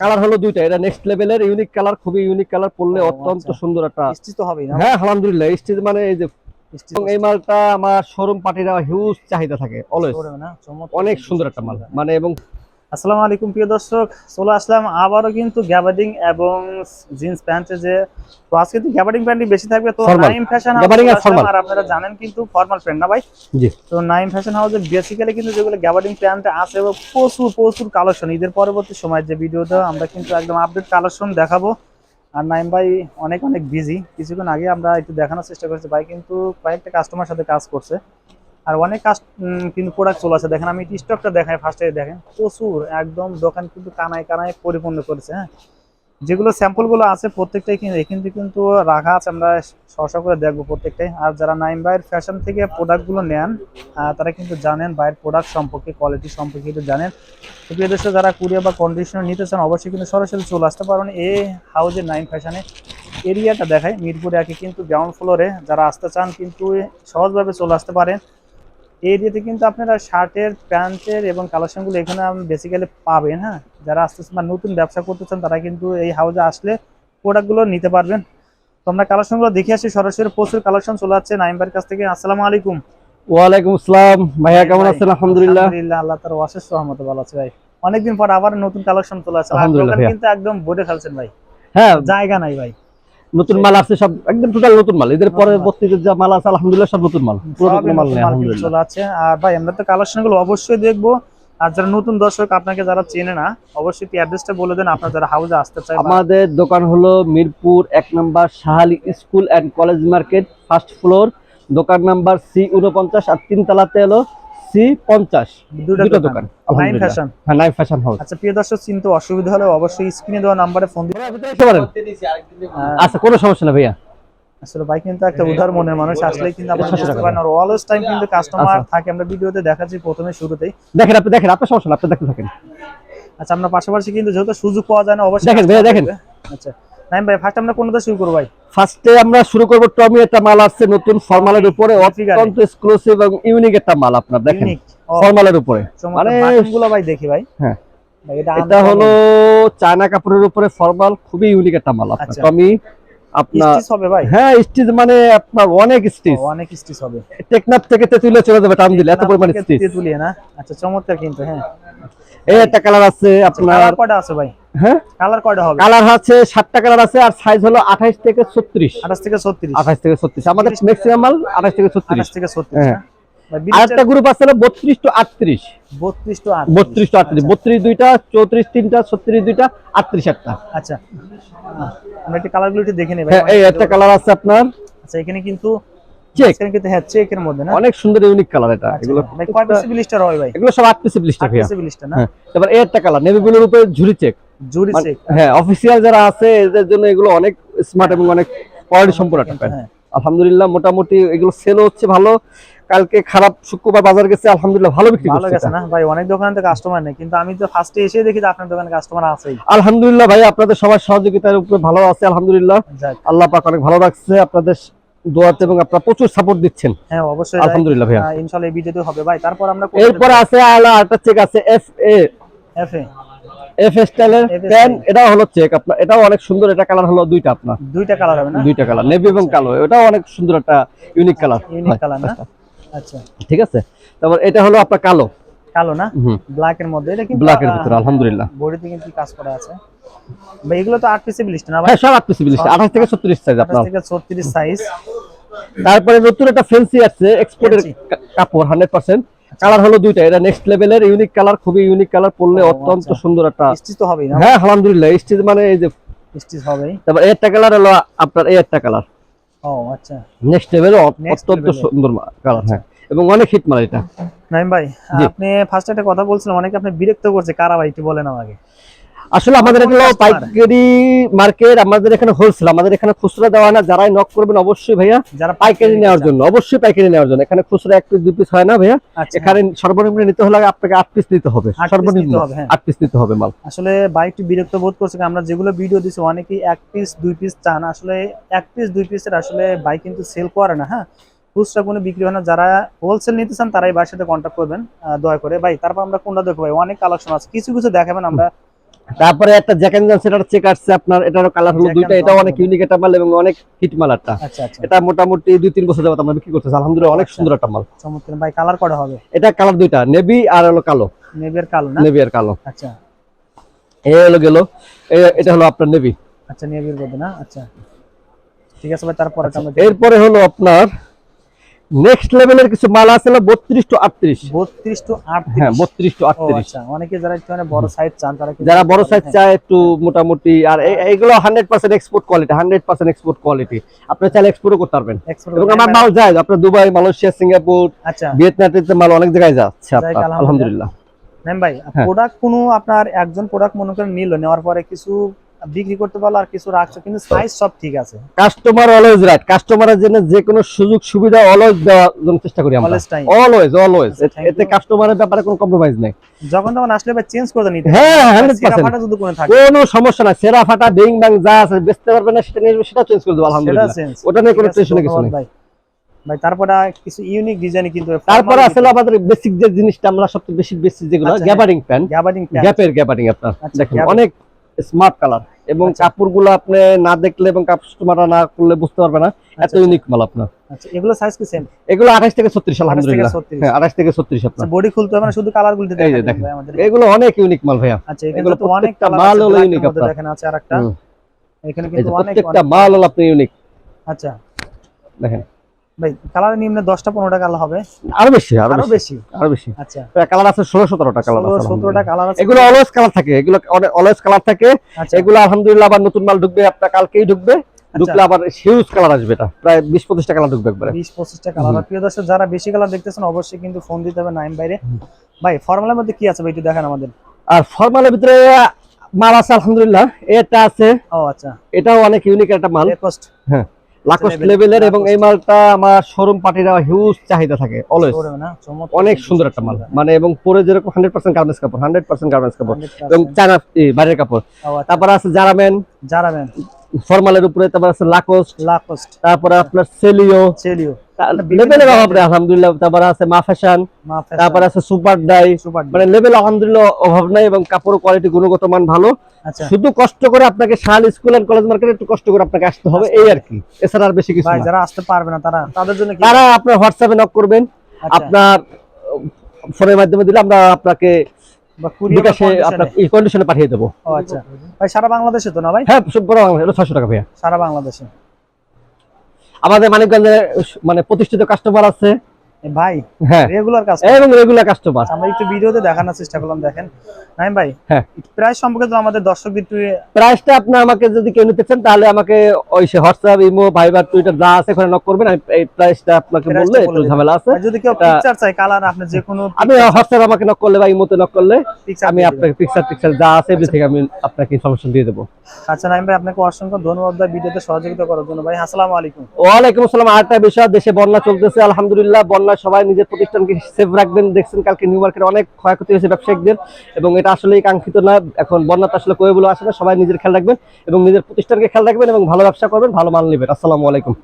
Colour হলো দুইটা এটা নেক্সট লেভেলের ইউনিক কালার খুবই ইউনিক কালার পড়লে অত্যন্ত আচ্ছা। সুন্দর একটা স্টিচ তো হবেই না? হ্যাঁ আলহামদুলিল্লাহ স্টিচ মানে এই যে এই মালটা আমার শোরুম পার্টিরা হিউজ চাহিদা থাকে অলওয়েজ অনেক সুন্দর একটা মাল মানে এবং আসসালামু আলাইকুম প্রিয় দর্শক। চলে আসলাম আবারও কিন্তু গ্যাবার্ডিং এবং জিন্স প্যান্টে যে তো আজকে তো গ্যাবার্ডিং প্যান্টই বেশি থাকবে। তো নাইম ফ্যাশন আর। আপনারা জানেন কিন্তু ফর্মাল প্যান্ট না ভাই? জি। তো নাইম ফ্যাশন হাউসে বেসিক্যালি কিন্তু যেগুলো গ্যাবার্ডিং প্যান্ট আছে এবং প্রচুর প্রচুর কালেকশন। ঈদের পরবর্তী সময় যে ভিডিওটা আমরা কিন্তু একদম আপডেট কালেকশন দেখাবো। আর নাইম ভাই অনেক অনেক বিজি কিছুক্ষণ আগে আমরা একটু দেখানোর চেষ্টা করছি। ভাই কিন্তু কয়েকটা কাস্টমার সাথে কাজ করছে। আর অনেক কাস্ট কিন্তু প্রোডাক্ট চলে আসে। দেখেন, আমি স্টকটা দেখাই ফার্স্টে দেখেন, প্রচুর, একদম দোকান কিন্তু কানায় কানায় পরিপূর্ণ করেছে হ্যাঁ? যেগুলো স্যাম্পলগুলো আছে প্রত্যেকটাই কিন্তু থেকে কিন্তু রাখা আছে, আমরা সরসা করে দেখব প্রত্যেকটাই। আর যারা নাইম ভাইয়ের ফ্যাশন থেকে প্রোডাক্টগুলো নেন তারা কিন্তু জানেন ভাইয়ের প্রোডাক্ট সম্পর্কে কোয়ালিটি সম্পর্কে কিন্তু জানেন। প্রিয় দর্শক, যারা কুরিয়া বা কন্ডিশনার নিতে চান, অবশ্যই কিন্তু সরাসরি চলে আসতে পারেন এই হাউজের নাইম ফ্যাশনে এরিয়াটা দেখায় মিরপুরে আগে কিন্তু গ্রাউন্ড ফ্লোরে যারা আসতে চান, কিন্তু সহজভাবে চলে আসতে পারেন। এই এরিয়াতে কিন্তু আপনারা শার্টের প্যান্টের এবং কালেকশনগুলো এখানে বেসিক্যালি পাবেন হ্যাঁ? যারা আসতেছেন বা নতুন ব্যবসা করতে চান তারা কিন্তু এই হাউজে আসলে প্রোডাক্টগুলো নিতে পারবেন। তো আমরা কালেকশনগুলো দেখে আসি সরাসরি প্রচুর কালেকশন চলে যাচ্ছে নাইমবার কাছ থেকে। আসসালামু আলাইকুম। ওয়ালাইকুম আসসালাম। ভাইয়া কেমন আছেন? আলহামদুলিল্লাহ। আলহামদুলিল্লাহ আল্লাহ তার অশেষ রহমতে ভালো আছে ভাই। অনেকদিন পর আবার নতুন কালেকশন চলে আসছে। কিন্তু একদম ভরে ফেলছেন ভাই। হ্যাঁ। জায়গা নাই ভাই। নতুন মাল আছে সব একদম টোটাল নতুন মাল। এদের পরে। বস্তিতে যা মাল আছে আলহামদুলিল্লাহ সব নতুন মাল। পুরো নতুন মাল নেই আলহামদুলিল্লাহ। আছে। আর ভাই আমরা তো কালেকশনগুলো অবশ্যই দেখব। আর যারা নতুন দর্শক আপনাকে যারা চেনে না অবশ্যই অ্যাড্রেসটা বলে দেন আপনারা যারা হাউসে আসতে চায় আমাদের দোকান হলো মিরপুর এক number Shahali school and college market first floor দোকান নাম্বার সি উনপঞ্চাশ আর তিনতলাতে হলো সি পঞ্চাশ। দুটো দুটো দোকান। দোকান। নাইন ফ্যাশন হ্যাঁ নাইন ফ্যাশন হাউস আচ্ছা প্রিয় দর্শক চিনতে অসুবিধা হলে অবশ্যই স্ক্রিনে দেওয়া নাম্বারে ফোন দিন আচ্ছা কোনো সমস্যা না ভাইয়া। আসলে ভাই কিন্তু একটা উদার মনের মানুষ আসলে কিন্তু আপনারা ছশো বুঝতে পারেন আর অলওয়েজ টাইম কিন্তু কাস্টমার আচ্ছা। থাকে। আমরা ভিডিওতে দেখাচ্ছি প্রথমে শুরুতেই। দেখেন আপনি দেখেন আপনার সমস্যা না আপনি দেখতে থাকেন। আচ্ছা আমরা পাশাপাশি কিন্তু যেহেতু সুযোগ পাওয়া যায় না অবশ্যই দেখেন ভাইয়া, দেখেন। আচ্ছা। নাইম ভাই ফার্স্ট আমরা কোনটা শুরু করব ভাই? ফার্স্টে আমরা শুরু করব টমি একটা মাল আসছে নতুন ফর্মালের উপরে অত্যন্ত এক্সক্লুসিভ এবং ইউনিক একটা মাল আপনার দেখেন। ফর্মালের উপরে। মানে ভাই দেখি ভাই। হ্যাঁ। এটা হলো চায়না কাপড়ের উপরে ফর্মাল খুবই ইউনিক একটা মাল আপনার। আচ্ছা। টমি আপনার হবে ভাই? হ্যাঁ স্টিচ মানে আপনার অনেক স্টিচ অনেক স্টিচ হবে। টেকনাফ থেকে চলে যাবে টান দিলে এত পরিমাণ স্টিচ তেঁতুলিয়া না? আচ্ছা চমৎকার কিন্তু হ্যাঁ। এই একটা কালার আছে আপনার আছে ভাই? হ্যাঁ? কালার কয়টা হবে? কালার কালার আছে আর সাইজ হলো থেকে ছত্রিশ। 28 থেকে 36 থেকে ছত্রিশ। আমাদের ম্যাক্সিমাম মাল আঠাইশ থেকে ছত্রিশ। 28 থেকে 36 হ্যাঁ। না ভাই আর একটা গ্রুপ আছে হলো বত্রিশ টু আটত্রিশ। 32 টু 38 বত্রিশ টু আটত্রিশ। বত্রিশ দুইটা চৌত্রিশ তিনটা দুইটা একটা। আচ্ছা। আমরা একটু একটু দেখে হ্যাঁ এই একটা কালার আছে আপনার। আচ্ছা এখানে কিন্তু Check। এখানে কিন্তু হ্যাঁ চেকের মধ্যে না? অনেক সুন্দর ইউনিক কালার এটা। আচ্ছা, এগুলো কয় পিস ব্লিস্টার হয় ভাই? এগুলো সব পিস ব্লিস্টার না? হ্যাঁ। এই একটা কালার নেভি ব্লুর উপরে ঝুরি চেক হ্যাঁ অফিসিয়াল যারা আছে এদের জন্য এগুলো অনেক স্মার্ট এবং অনেক কোয়ালিটি সম্পূর্ণ একটা প্যান্ট আলহামদুলিল্লাহ মোটামুটি এগুলো সেল হচ্ছে ভালো। কালকে খারাপ শুক্রবার বাজার গেছে আলহামদুলিল্লাহ ভালো বিক্রি ভালো গেছে না? ভাই অনেক দোকানে কাস্টমার নেই কিন্তু আমি তো ফার্স্টে এসে দেখি যে আপনার দোকানে কাস্টমার আছেই। আলহামদুলিল্লাহ ভাই আপনাদের সবার সহযোগিতার উপরে ভালো আছে আলহামদুলিল্লাহ। আল্লাহ পাক অনেক ভালো রাখছে আপনাদের দোয়াতে এবং আপনারা প্রচুর সাপোর্ট দিচ্ছেন। হ্যাঁ অবশ্যই আলহামদুলিল্লাহ ভাইয়া। ইনশাআল্লাহ এই ভিডিওতে হবে। ভাই তারপর আমরা এরপরে আছে আলা একটা চেক আছে এফ এ এফএ এফ স্টাইলের এটাও হলো চেক আপনার এটাও অনেক সুন্দর এটা কালার হলো দুইটা আপনার। দুইটা কালার হবে না? দুইটা কালার নেভি এবং কালো এটাও অনেক সুন্দর একটা ইউনিক কালার ইউনিক কালার না? আচ্ছা। ঠিক আছে? তারপর এটা হলো আপনার কালো। কালো না? ব্ল্যাক এর মধ্যে এটা কিন্তু ব্ল্যাক এর ভিতরে আলহামদুলিল্লাহ। বডিতে কিন্তু কাজ করা আছে। ভাই এগুলো তো না ভাই? হ্যাঁ সব থেকে ছত্রিশ সাইজ আপনার। 28 থেকে 36 সাইজ তারপরে নতুন একটা ফেন্সি আছে এক্সপোর্টের কাপড় হান্ড্রেড পার্সেন্ট কালার হলো দুইটা এটা নেক্সট লেভেলের ইউনিক কালার খুবই ইউনিক কালার পরলে অত্যন্ত আচ্ছা। সুন্দর একটা স্টিচ তো হবে না? হ্যাঁ আলহামদুলিল্লাহ স্টিচ মানে এই যে স্টিচ হবে তারপর এই একটা কালার হলো আপনার এই একটা কালার। ও আচ্ছা। নেক্সট লেভেল অত্যন্ত সুন্দর কালার হ্যাঁ এবং অনেক হিট মাল এটা। নাইম ভাই আপনি ফার্স্ট একটা কথা বলছিলেন অনেকে আপনি বিরক্ত করছে কারা ভাই একটু বলেন আমাকে আসলে আমাদের এগুলো পাইকারি মার্কেট আমাদের এখানে হোলসেল আমাদের এখানে খুচরা দেওয়া না। যারাই নক করবেন অবশ্যই ভাইয়া যারা পাইকারি নেওয়ার জন্য অবশ্যই পাইকারি নেওয়ার জন্য। এখানে খুচরা এক পিস দুই পিস হয় না ভাইয়া। আচ্ছা, এখানে সর্বনিম্ন নিতে হলে আপনাকে আট পিস নিতে হবে। সর্বনিম্ন হ্যাঁ। আট পিস নিতে হবে মাল। আসলে ভাই একটু বিরক্ত বোধ করছে আমরা যেগুলো ভিডিও দিচ্ছি অনেকেই এক পিস দুই পিস চান। আসলে এক পিস দুই পিসের আসলে ভাই কিন্তু সেল করে না হ্যাঁ। খুচরা কোনো বিক্রি হয় না। যারা হোলসেল নিতে চান তারাই ভাইয়ের সাথে কন্ট্যাক্ট করবেন। দয়া করে। ভাই তারপর আমরা কোনটা দেখো ভাই? অনেক কালেকশন আছে। কিছু কিছু দেখাবেন আমরা। তারপরে একটা জ্যাক এন্ড জনসন এটা চেক আসছে আপনার এটারও কালার হলো দুইটা Johnson অনেক ইউনিক একটা মাল এবং অনেক হিট মাল একটা আচ্ছা আচ্ছা। এটা মোটামুটি দুই তিন বছর যাবত আমরা বিক্রি করতেছি। আলহামদুলিল্লাহ অনেক আচ্ছা। সুন্দর একটা মাল। চমৎকার। ভাই কালার করা হবে? এটা কালার দুইটা নেভি আর হলো কালো। নেভিয়ার কালো না? নেভি আর কালো। আচ্ছা। এ হলো গেল এটা হলো আপনার নেভি আচ্ছা নেভির মধ্যে না? আচ্ছা। ঠিক আছে ভাই তারপরে আমরা এরপরে হলো আপনার নেক্সট লেভেলের কিছু মাল আছে হলো বত্রিশ টু আটত্রিশ। বত্রিশ টু আট হ্যাঁ বত্রিশ টু আটত্রিশ। আচ্ছা অনেকে যারা একটু মানে বড় সাইজ চান তারা যারা বড় সাইজ হ্যাঁ, চায় একটু মোটামুটি আর এইগুলো hundred percent export quality hundred percent export quality আপনি চাইলে এক্সপোর্টও করতে পারবেন। এবং আমার মাল যায় আপনার দুবাই মালয়েশিয়া সিঙ্গাপুর আচ্ছা। ভিয়েতনামে মাল অনেক জায়গায় যাচ্ছে আপনার। আলহামদুলিল্লাহ। নেন ভাই হ্যাঁ। প্রোডাক্ট কোনো আপনার একজন প্রোডাক্ট মনে করেন নিল নেওয়ার পরে কিছু বিক্রি করতে পারল আর কিছু রাখছে কিন্তু সাইজ সব ঠিক আছে। কাস্টমার অলওয়েজ রাইট কাস্টমারের জন্য যে কোনো সুযোগ সুবিধা অলওয়েজ দেওয়ার জন্য চেষ্টা করি আমরা। অলওয়েজ অলওয়েজ এতে কাস্টমারের ব্যাপারে কোনো কম্প্রোমাইজ নেই। যখন তখন আসলে ভাই চেঞ্জ করে নিতে হ্যাঁ, 100% ফাটা যদি কোনো থাকে। কোনো সমস্যা নাই। সেরা ফাটা ডিং বাং যা আছে বেচতে পারবে না সেটা নিয়ে সেটা চেঞ্জ করে দেবো আলহামদুলিল্লাহ। ওটা নিয়ে কোনো টেনশনের কিছু নেই। ভাই। ভাই তারপরে কিছু ইউনিক ডিজাইন কিন্তু তারপরে আসলে আমাদের বেসিক যে জিনিসটা আমরা সবচেয়ে বেশি বেশি যেগুলো আচ্ছা, গ্যাবারিং প্যান্ট গ্যাপের গ্যাবারিং আপনার। আচ্ছা, দেখেন অনেক স্মার্ট কালার এবং আচ্ছা। কাপড়গুলো আপনি না দেখলে এবং কাস্টমাররা না করলে বুঝতে পারবে না। এত আচ্ছা, ইউনিক মাল আপনার। আচ্ছা এগুলো সাইজ কি সেম এগুলো থেকে ছত্রিশ আলহামদুলিল্লাহ। 36 হ্যাঁ আঠাশ থেকে আপনার। বডি খুলতে হবে না শুধু কালারগুলো দেখেন। এগুলো অনেক ইউনিক মাল ভাইয়া। আচ্ছা এগুলো তো অনেক মাল হলো আপনার। দেখেন আছে আরেকটা। এখানে কিন্তু অনেক প্রত্যেকটা মাল হলো আপনি ইউনিক আচ্ছা। দেখেন। ভাই কালার নিম্নে 10টা 15টা কালার হবে। আরও বেশি আরও বেশি আরও বেশি। আচ্ছা। কালার আছে ষোলো সতেরোটা কালার আছে 16 17টা কালার আছে। এগুলো অলওয়েজ কালার থাকে এগুলো অলওয়েজ কালার থাকে। আচ্ছা। এগুলো আলহামদুলিল্লাহ আবার নতুন মাল ঢুকবে আপনার কালকেই ঢুকবে। ঢুকলে আবার হিউজ কালার আসবে এটা প্রায় বিশ পঁচিশটা কালার ঢুকবে একবারে। 20 25টা কালার প্রিয় দর্শক যারা বেশি কালার দেখতেছেন অবশ্যই কিন্তু ফোন দিতে হবে নাইন বাইরে। ভাই ফর্মুলার মধ্যে কি আছে ভাই একটু দেখেন আমাদের। আর ফরমালের ভিতরে মাল আছে আলহামদুলিল্লাহ। এটা আছে। ও আচ্ছা। এটাও অনেক ইউনিক একটা মাল। হ্যাঁ। লাকোস্ট লেভেলের এবং এই মালটা আমার শোরুম পার্টিরা হিউজ চাহিদা থাকে অলওয়েজ অনেক সুন্দর একটা মাল। মানে এবং পরে যেরকম হান্ড্রেড পার্সেন্ট গার্মেন্টস কাপড় হান্ড্রেড পার্সেন্ট গার্মেন্টস কাপড়। 100% এবং চায়না বাইরের কাপড়। আচ্ছা। তারপর আছে জারামেন জারামেন ফর্মালের উপরে তারপর আছে লাকোস্ট লাকোস্ট তারপরে আপনার সেলিও বিভিন্ন লেভেলের অভাব নেই আলহামদুলিল্লাহ। তারপর আছে মা তারপর আছে সুপার ডাই মানে লেভেল আলহামদুলিল্লাহ অভাব নাই এবং কাপড় কোয়ালিটি গুণগত মান ভালো। আচ্ছা। শুধু কষ্ট করে আপনাকে শাল স্কুল এন্ড কলেজ মার্কেটে একটু কষ্ট করে আপনাকে আসতে হবে এই আর কি। এছাড়া আর বেশি কিছু ভাই যারা আসতে পারবে না তারা তাদের জন্য তারা আপনার হোয়াটসঅ্যাপে নক করবেন। আচ্ছা, আপনার ফোনের মাধ্যমে দিলে আমরা আপনাকে বা বিকাশে আপনার কন্ডিশনে পাঠিয়ে দেবো। আচ্ছা। ভাই সারা বাংলাদেশে তো না ভাই? হ্যাঁ টাকা ভাইয়া। সারা বাংলাদেশে। আমাদের মানিকগঞ্জের মানে প্রতিষ্ঠিত কাস্টমার আছে। ভাই হ্যাঁ। রেগুলার কাজ এবং রেগুলার কাস্টমার আমরা একটু ভিডিওতে দেখানোর চেষ্টা করলাম দেখেন। নাইম ভাই হ্যাঁ। প্রাইস সম্পর্কে তো আমাদের দর্শকদের একটু প্রাইসটা আপনি আমাকে যদি কেউ নিতে চান তাহলে আমাকে ওই সে হোয়াটসঅ্যাপ ইমো ভাইবার টুইটার যা আছে ওখানে নক করবেন। আমি এই প্রাইসটা আপনাকে বললে একটু ঝামেলা আছে। যদি কেউ পিকচার চাই কালার আপনি যে কোনো আমি হোয়াটসঅ্যাপ আমাকে নক করলে বা ইমোতে নক করলে আমি আপনাকে পিকচার টিকচার যা আছে এভরিথিং আমি আপনাকে ইনফরমেশন দিয়ে দেবো। আচ্ছা নাইম ভাই আপনাকে অসংখ্য ধন্যবাদ ভাই ভিডিওতে সহযোগিতা করার জন্য। ভাই আসসালামু আলাইকুম। ওয়ালাইকুম আসসালাম। আরেকটা বিষয় দেশে বন্যা চলতেছে আলহামদুলিল্লাহ বন্যা সবাই নিজের প্রতিষ্ঠানকে সেফ রাখবেন। দেখছেন কালকে নিউ মার্কেটে অনেক ক্ষয়ক্ষতি হয়েছে ব্যবসায়িকদের এবং এটা আসলেই কাঙ্ক্ষিত না। এখন বন্যাতে আসলে কয়ে বলে আসে না। সবাই নিজের খেয়াল রাখবেন এবং নিজের প্রতিষ্ঠানকে খেয়াল রাখবেন এবং ভালো ব্যবসা করবেন, ভালো মাল নেবেন। আসসালামু আলাইকুম।